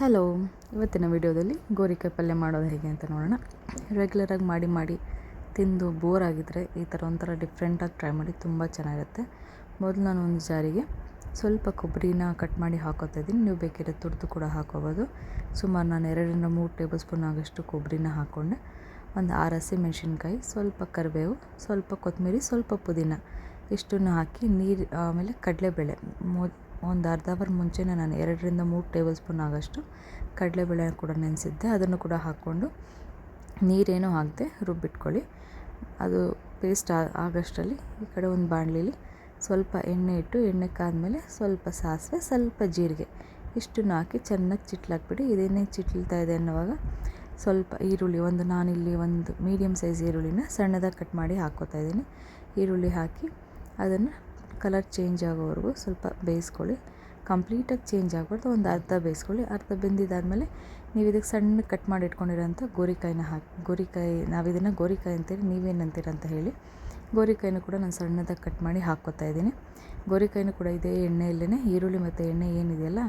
Hello, ಇವತ್ತಿನ ವಿಡಿಯೋದಲ್ಲಿ ಗೋರಿಕಾಯಿ ಪಲ್ಯ ಮಾಡೋದು ಹೇಗೆ ಅಂತ ನೋಡೋಣ. ರೆಗ್ಯುಲರಾಗಿ ಮಾಡಿ ಮಾಡಿ ತಿಂದು ಬೋರ್ ಆಗಿದ್ದರೆ ಈ ಥರ ಒಂಥರ ಡಿಫ್ರೆಂಟಾಗಿ ಟ್ರೈ ಮಾಡಿ ತುಂಬ ಚೆನ್ನಾಗಿರುತ್ತೆ. ಮೊದಲು ನಾನು ಒಂದು ಜಾರಿಗೆ ಸ್ವಲ್ಪ ಕೊಬ್ಬರಿನ ಕಟ್ ಮಾಡಿ ಹಾಕೋತಾ ಇದ್ದೀನಿ. ನೀವು ಬೇಕಿದ್ರೆ ತುರಿದು ಕೂಡ ಹಾಕೋಬೋದು. ಸುಮಾರು ನಾನು ಎರಡರಿಂದ ಮೂರು ಟೇಬಲ್ ಸ್ಪೂನ್ ಆಗೋಷ್ಟು ಕೊಬ್ಬರಿನ ಹಾಕ್ಕೊಂಡೆ. ಒಂದು ಆರು ಹಸಿ ಮೆಣಸಿನ್ಕಾಯಿ, ಸ್ವಲ್ಪ ಕರಿಬೇವು, ಸ್ವಲ್ಪ ಕೊತ್ತಂಬರಿ, ಸ್ವಲ್ಪ ಪುದೀನ ಇಷ್ಟನ್ನು ಹಾಕಿ ನೀರು, ಆಮೇಲೆ ಕಡಲೆಬೇಳೆ. ಮೊ ಒಂದು ಅರ್ಧ ಅವರ್ ಮುಂಚೆನೇ ನಾನು ಎರಡರಿಂದ ಮೂರು ಟೇಬಲ್ ಸ್ಪೂನ್ ಆಗೋಷ್ಟು ಕಡಲೆಬೇಳೆ ಕೂಡ ನೆನೆಸಿದ್ದೆ. ಅದನ್ನು ಕೂಡ ಹಾಕ್ಕೊಂಡು ನೀರೇನೂ ಹಾಕದೆ ರುಬ್ಬಿಟ್ಕೊಳ್ಳಿ. ಅದು ಪೇಸ್ಟ್ ಆಗೋಷ್ಟರಲ್ಲಿ ಈ ಕಡೆ ಒಂದು ಬಾಣಲಿಲಿ ಸ್ವಲ್ಪ ಎಣ್ಣೆ ಇಟ್ಟು ಎಣ್ಣೆ ಕಾದ್ಮೇಲೆ ಸ್ವಲ್ಪ ಸಾಸಿವೆ, ಸ್ವಲ್ಪ ಜೀರಿಗೆ ಇಷ್ಟನ್ನು ಹಾಕಿ ಚೆನ್ನಾಗಿ ಚಿಟ್ಲಾಕ್ಬಿಡಿ. ಇದೇನೇ ಚಿಟ್ಲ್ತಾ ಇದೆ ಅನ್ನೋವಾಗ ಸ್ವಲ್ಪ ಈರುಳ್ಳಿ, ಒಂದು ನಾನಿಲ್ಲಿ ಒಂದು ಮೀಡಿಯಮ್ ಸೈಜ್ ಈರುಳ್ಳಿನ ಸಣ್ಣದಾಗಿ ಕಟ್ ಮಾಡಿ ಹಾಕ್ಕೋತಾ ಇದ್ದೀನಿ. ಈರುಳ್ಳಿ ಹಾಕಿ ಅದನ್ನು ಕಲರ್ ಚೇಂಜ್ ಆಗೋವರೆಗೂ ಸ್ವಲ್ಪ ಬೇಯಿಸ್ಕೊಳ್ಳಿ. ಕಂಪ್ಲೀಟಾಗಿ ಚೇಂಜ್ ಆಗಬಾರ್ದು. ಒಂದು ಅರ್ಧ ಬೇಯಿಸ್ಕೊಳ್ಳಿ. ಅರ್ಧ ಬೆಂದಿದ್ದಾದಮೇಲೆ ನೀವು ಇದಕ್ಕೆ ಸಣ್ಣ ಕಟ್ ಮಾಡಿ ಇಟ್ಕೊಂಡಿರೋಂಥ ಗೋರಿಕಾಯಿನ ಹಾಕಿ, ಗೋರಿಕಾಯಿ ನಾವು ಇದನ್ನು ಗೋರಿಕಾಯಿ ಅಂತೀರಿ ನೀವೇನು ಅಂತೀರ ಅಂತ ಹೇಳಿ ಗೋರಿಕಾಯಿನೂ ಕೂಡ ನಾನು ಸಣ್ಣದಾಗಿ ಕಟ್ ಮಾಡಿ ಹಾಕ್ಕೊತಾ ಇದ್ದೀನಿ. ಗೋರಿಕಾಯಿನೂ ಕೂಡ ಇದೇ ಎಣ್ಣೆಯಲ್ಲೇ ಈರುಳ್ಳಿ ಮತ್ತು ಎಣ್ಣೆ ಏನಿದೆಯಲ್ಲ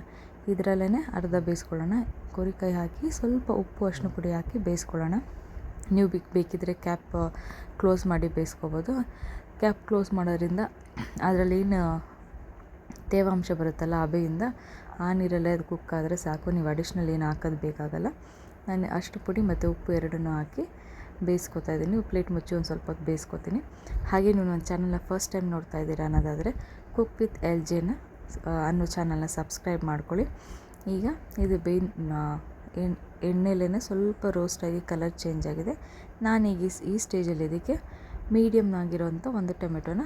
ಇದರಲ್ಲೇ ಅರ್ಧ ಬೇಯಿಸ್ಕೊಳ್ಳೋಣ. ಗೋರಿಕಾಯಿ ಹಾಕಿ ಸ್ವಲ್ಪ ಉಪ್ಪು ಅರಿಶಿನ ಪುಡಿ ಹಾಕಿ ಬೇಯಿಸ್ಕೊಳ್ಳೋಣ. ನೀವು ಬಿಕ್, ಬೇಕಿದ್ರೆ ಕ್ಯಾಪ್, ಕ್ಲೋಸ್ ಮಾಡಿ ಬೇಯಿಸ್ಕೊಬೋದು. ಕ್ಯಾಪ್ ಕ್ಲೋಸ್ ಮಾಡೋದ್ರಿಂದ ಅದರಲ್ಲಿ ಏನು ತೇವಾಂಶ ಬರುತ್ತಲ್ಲ ಹಬೆಯಿಂದ, ಆ ನೀರಲ್ಲೇ ಅದು ಕುಕ್ ಸಾಕು. ನೀವು ಅಡಿಷ್ನಲ್ ಏನು ಹಾಕೋದು ಬೇಕಾಗಲ್ಲ. ನಾನು ಅಷ್ಟು ಪುಡಿ ಮತ್ತು ಉಪ್ಪು ಎರಡನ್ನೂ ಹಾಕಿ ಬೇಯಿಸ್ಕೊತಾ ಇದ್ದೀನಿ. ಪ್ಲೇಟ್ ಮುಚ್ಚಿ ಒಂದು ಸ್ವಲ್ಪ ಹೊತ್ತು ಬೇಯಿಸ್ಕೊತೀನಿ. ಹಾಗೆ ನೀವು ನನ್ನ ಚಾನಲ್ನ ಫಸ್ಟ್ ಟೈಮ್ ನೋಡ್ತಾ ಇದ್ದೀರಾ ಅನ್ನೋದಾದರೆ ಕುಕ್ ವಿತ್ ಎಲ್ ಜೆನ ಅನ್ನೋ ಚಾನಲ್ನ ಸಬ್ಸ್ಕ್ರೈಬ್ ಮಾಡ್ಕೊಳ್ಳಿ. ಈಗ ಇದು ಬೇಯ್ ಎಣ್ಣೆಲೇ ಸ್ವಲ್ಪ ರೋಸ್ಟಾಗಿ ಕಲರ್ ಚೇಂಜ್ ಆಗಿದೆ. ನಾನೀಗ ಈ ಸ್ಟೇಜಲ್ಲಿ ಇದಕ್ಕೆ ಮೀಡಿಯಮ್ನಾಗಿರೋಂಥ ಒಂದು ಟೊಮೆಟೊನ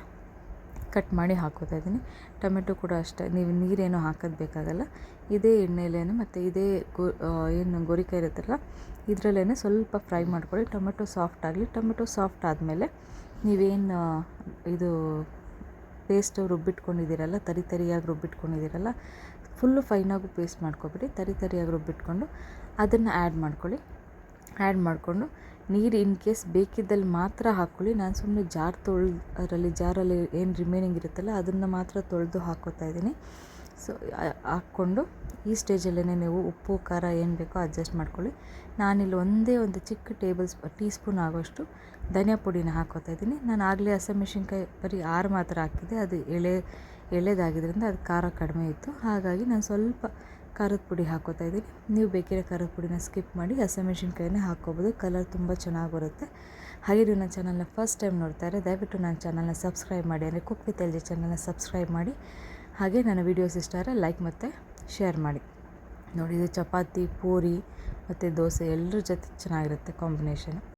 ಕಟ್ ಮಾಡಿ ಹಾಕೋತಾ ಇದ್ದೀನಿ. ಟೊಮೆಟೊ ಕೂಡ ಅಷ್ಟೇ, ನೀವು ನೀರೇನು ಹಾಕೋದು ಬೇಕಾಗಲ್ಲ. ಇದೇ ಎಣ್ಣೆಲೇ ಮತ್ತು ಇದೇ ಗೋ ಏನು ಗೋರಿಕಾಯಿ ಇರುತ್ತಲ್ಲ ಇದರಲ್ಲೇ ಸ್ವಲ್ಪ ಫ್ರೈ ಮಾಡ್ಕೊಳ್ಳಿ. ಟೊಮೆಟೊ ಸಾಫ್ಟ್ ಆಗಲಿ, ಟೊಮೆಟೊ ಸಾಫ್ಟ್ ಆದಮೇಲೆ ನೀವೇನು ಇದು ಪೇಸ್ಟ್ ರುಬ್ಬಿಟ್ಕೊಂಡಿದ್ದೀರಲ್ಲ, ತರಿ ತರಿಯಾಗಿ ರುಬ್ಬಿಟ್ಕೊಂಡಿದ್ದೀರಲ್ಲ, ಫುಲ್ಲು ಫೈನಾಗೂ ಪೇಸ್ಟ್ ಮಾಡ್ಕೊಬಿಡಿ, ತರಿ ತರಿಯಾಗಿ ರುಬ್ಬಿಟ್ಕೊಂಡು ಅದನ್ನು ಆ್ಯಡ್ ಮಾಡ್ಕೊಳ್ಳಿ. ಆ್ಯಡ್ ಮಾಡಿಕೊಂಡು ನೀರು ಇನ್ ಕೇಸ್ ಬೇಕಿದ್ದಲ್ಲಿ ಮಾತ್ರ ಹಾಕ್ಕೊಳ್ಳಿ ನಾನು ಸುಮ್ಮನೆ ಜಾರ್ ತೊಳ್, ಅದರಲ್ಲಿ ಜಾರಲ್ಲಿ ಏನು ರಿಮೈನಿಂಗ್ ಇರುತ್ತಲ್ಲ, ಅದನ್ನು ಮಾತ್ರ ತೊಳೆದು ಹಾಕೋತಾ ಇದ್ದೀನಿ. ಸೊ ಹಾಕ್ಕೊಂಡು ಈ ಸ್ಟೇಜಲ್ಲೇ ನೀವು ಉಪ್ಪು, ಖಾರ ಏನು ಬೇಕೋ ಅಡ್ಜಸ್ಟ್ ಮಾಡ್ಕೊಳ್ಳಿ. ನಾನಿಲ್ಲಿ ಒಂದೇ ಒಂದು ಚಿಕ್ಕ ಟೇಬಲ್ ಸ್ಪೂ ಟೀ ಸ್ಪೂನ್ ಆಗೋಷ್ಟು ಧನಿಯಾ ಪುಡಿನ ಹಾಕೋತಾ ಇದ್ದೀನಿ. ನಾನು ಆಗಲೇ ಹಸಿಮೆಣ್ಸಿನ್ಕಾಯಿ ಬರೀ ಆರು ಮಾತ್ರ ಹಾಕಿದ್ದೆ. ಅದು ಎಳೆ ಎಳೆದಾಗಿದ್ದರಿಂದ ಅದು ಖಾರ ಕಡಿಮೆ ಇತ್ತು. ಹಾಗಾಗಿ ನಾನು ಸ್ವಲ್ಪ ಖಾರದ ಪುಡಿ ಹಾಕೋತಾ ಇದ್ದೀನಿ. ನೀವು ಬೇಕಿರೋ ಖಾರದ ಪುಡಿನ ಸ್ಕಿಪ್ ಮಾಡಿ ಹಸಿಮೆಣಸಿನ್ಕಾಯಿನ ಹಾಕ್ಕೋಬೋದು ಕಲರ್ ತುಂಬ ಚೆನ್ನಾಗಿ ಬರುತ್ತೆ ಹಾಗೆ ನೀವು ನನ್ನ ಚಾನಲ್ನ ಫಸ್ಟ್ ಟೈಮ್ ನೋಡ್ತಾ ದಯವಿಟ್ಟು ನನ್ನ ಚಾನಲ್ನ ಸಬ್ಸ್ಕ್ರೈಬ್ ಮಾಡಿ. ಅಂದರೆ ಕುಕ್ ವಿತ್ ಎಲ್ ಜಿ ಚಾನಲ್ನ ಸಬ್ಸ್ಕ್ರೈಬ್ ಮಾಡಿ. ಹಾಗೆ ನನ್ನ ವೀಡಿಯೋಸ್ ಇಷ್ಟ ಆದರೆ ಲೈಕ್ ಮತ್ತು ಶೇರ್ ಮಾಡಿ. ನೋಡಿ ಚಪಾತಿ, ಪೂರಿ ಮತ್ತು ದೋಸೆ ಎಲ್ಲರ ಜೊತೆ ಚೆನ್ನಾಗಿರುತ್ತೆ ಕಾಂಬಿನೇಷನ್.